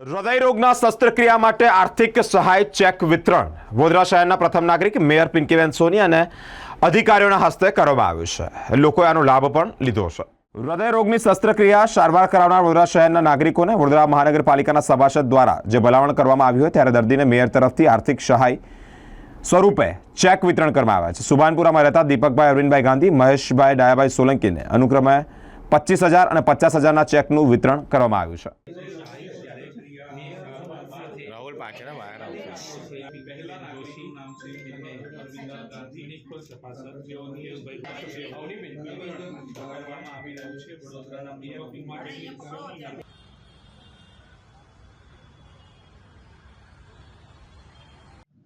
હૃદય રોગના શસ્ત્રક્રિયા માટે આર્થિક સહાય, ચેક, વિતરણ. વડોદરા શહેરના પ્રથમ નાગરિક મેયર પિંકીબેન સોની અને અધિકારીઓના હસ્તે કરવામાં આવ્યું છે. લોકોએ આનો લાભ પણ લીધો છે. હૃદયરોગની શસ્ત્રક્રિયા સારવાર કરાવનાર વડોદરા શહેરના નાગરિકોને વડોદરા મહાનગરપાલિકાના સભાસદ દ્વારા જે ભલામણ કરવામાં આવ્યું હોય ત્યારે દર્દીને મેયર તરફથી આર્થિક સહાય સ્વરૂપે ચેક, વિતરણ કરવામાં આવ્યા છે. સુભાનપુરામાં રહેતા દીપકભાઈ અરવિંદભાઈ ગાંધી, મહેશભાઈ ડાયાભાઈ સોલંકીને અનુક્રમે પચીસ હજાર અને પચાસ હજારના ચેકનું વિતરણ કરવામાં આવ્યું છે. વડોદરાના બહાર આવશે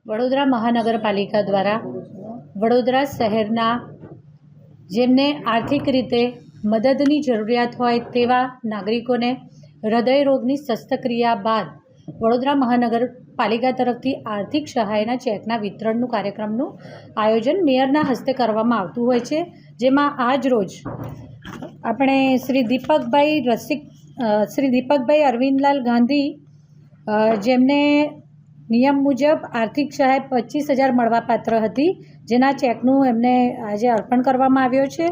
વડોદરા મહાનગરપાલિકા દ્વારા વડોદરા શહેરના જેમને આર્થિક રીતે મદદની જરૂરિયાત હોય તેવા નાગરિકોને હૃદય રોગની શસ્ત્રક્રિયા બાદ વડોદરા મહાનગરપાલિકા તરફથી આર્થિક સહાયના ચેકના વિતરણનું કાર્યક્રમનું આયોજન મેયરના હસ્તે કરવામાં આવતું હોય છે, જેમાં આજ રોજ આપણે શ્રી દીપકભાઈ રસિક શ્રી દીપકભાઈ અરવિંદલાલ ગાંધી જેમને નિયમ મુજબ આર્થિક સહાય પચીસ હજાર મળવાપાત્ર હતી, જેના ચેકનું એમને આજે અર્પણ કરવામાં આવ્યો છે.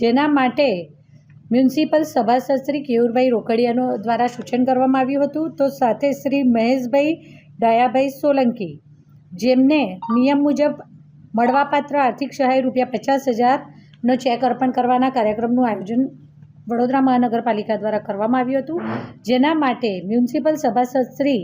જેના માટે મ્યુનિસિપલ સભાસદ શ્રી કેયુરભાઈ રોકડિયાનો દ્વારા સૂચન કરવામાં આવ્યું હતું. તો સાથે શ્રી મહેશભાઈ ડાયાભાઈ સોલંકી, જેમને નિયમ મુજબ મળવાપાત્ર આર્થિક સહાય રૂપિયા પચાસ હજારનો ચેક અર્પણ કરવાના કાર્યક્રમનું આયોજન વડોદરા મહાનગરપાલિકા દ્વારા કરવામાં આવ્યું હતું. જેના માટે મ્યુનિસિપલ સભાસદ શ્રી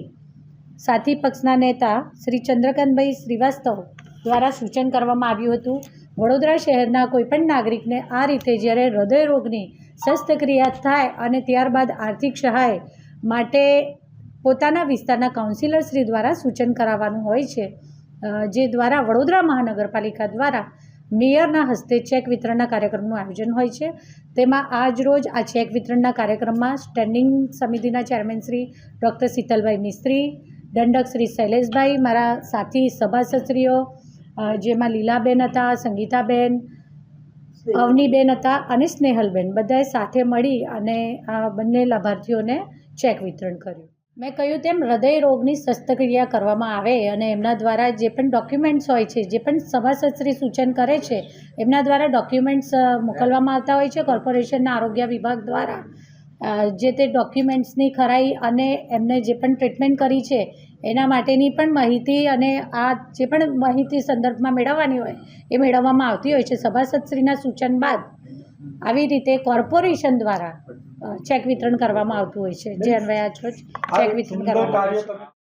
સાથી પક્ષના નેતા શ્રી ચંદ્રકાંતભાઈ શ્રીવાસ્તવ દ્વારા સૂચન કરવામાં આવ્યું હતું. વડોદરા શહેરના કોઈપણ નાગરિકને આ રીતે જ્યારે હૃદયરોગની શસ્ત્રક્રિયા થાય અને ત્યારબાદ આર્થિક સહાય માટે પોતાના વિસ્તારના કાઉન્સિલરશ્રી દ્વારા સૂચન કરાવવાનું હોય છે જે દ્વારા વડોદરા મહાનગરપાલિકા દ્વારા મેયરના હસ્તે ચેક વિતરણના કાર્યક્રમનું આયોજન હોય છે. તેમાં આજ રોજ આ ચેક વિતરણના કાર્યક્રમમાં સ્ટેન્ડિંગ સમિતિના ચેરમેન શ્રી ડૉક્ટર શીતલભાઈ મિસ્ત્રી, દંડક શ્રી શૈલેષભાઈ, મારા સાથી સભાસદશ્રીઓ જેમાં લીલાબેન હતા સંગીતાબેન અવનીબેન હતા અને સ્નેહલબેન બધાએ સાથે મળી અને આ બંને લાભાર્થીઓને ચેક વિતરણ કર્યું. મેં કહ્યું તેમ હૃદય રોગની શસ્ત્રક્રિયા કરવામાં આવે અને એમના દ્વારા જે પણ ડોક્યુમેન્ટ્સ હોય છે જે પણ સભાસદશ્રી સૂચન કરે છે એમના દ્વારા ડોક્યુમેન્ટ્સ મોકલવામાં આવતા હોય છે કોર્પોરેશનના આરોગ્ય વિભાગ દ્વારા. જે તે ડોક્યુમેન્ટ્સની ખરાઈ અને એમને જે પણ ટ્રીટમેન્ટ કરી છે એના માટેની પણ માહિતી અને આ જે પણ માહિતી સંદર્ભમાં મેળવવાની હોય એ મેળવવામાં આવતી હોય છે. સભાસદશ્રીના સૂચન બાદ આવી રીતે કોર્પોરેશન દ્વારા ચેક વિતરણ કરવામાં આવતું હોય છે. જે અન્વયે ચેક વિતરણ કરવામાં આવે છે.